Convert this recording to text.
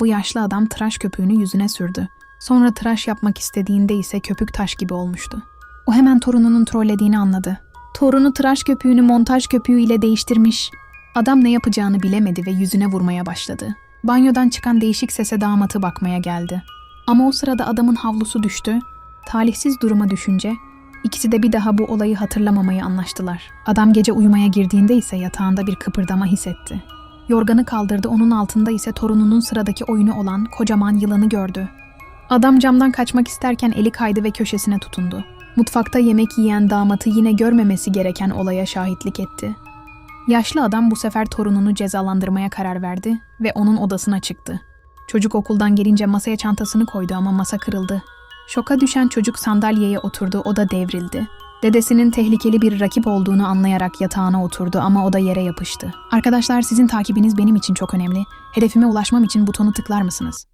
Bu yaşlı adam tıraş köpüğünü yüzüne sürdü. Sonra tıraş yapmak istediğinde ise köpük taş gibi olmuştu. O hemen torununun trollediğini anladı. Torunu tıraş köpüğünü montaj köpüğü ile değiştirmiş. Adam ne yapacağını bilemedi ve yüzüne vurmaya başladı. Banyodan çıkan değişik sese damatı bakmaya geldi. Ama o sırada adamın havlusu düştü. Talihsiz duruma düşünce ikisi de bir daha bu olayı hatırlamamayı anlaştılar. Adam gece uyumaya girdiğinde ise yatağında bir kıpırdama hissetti. Yorganı kaldırdı, onun altında ise torununun sıradaki oyunu olan kocaman yılanı gördü. Adam camdan kaçmak isterken eli kaydı ve köşesine tutundu. Mutfakta yemek yiyen damatı yine görmemesi gereken olaya şahitlik etti. Yaşlı adam bu sefer torununu cezalandırmaya karar verdi ve onun odasına çıktı. Çocuk okuldan gelince masaya çantasını koydu ama masa kırıldı. Şoka düşen çocuk sandalyeye oturdu, o da devrildi. Dedesinin tehlikeli bir rakip olduğunu anlayarak yatağına oturdu ama o da yere yapıştı. Arkadaşlar sizin takibiniz benim için çok önemli. Hedefime ulaşmam için butonu tıklar mısınız?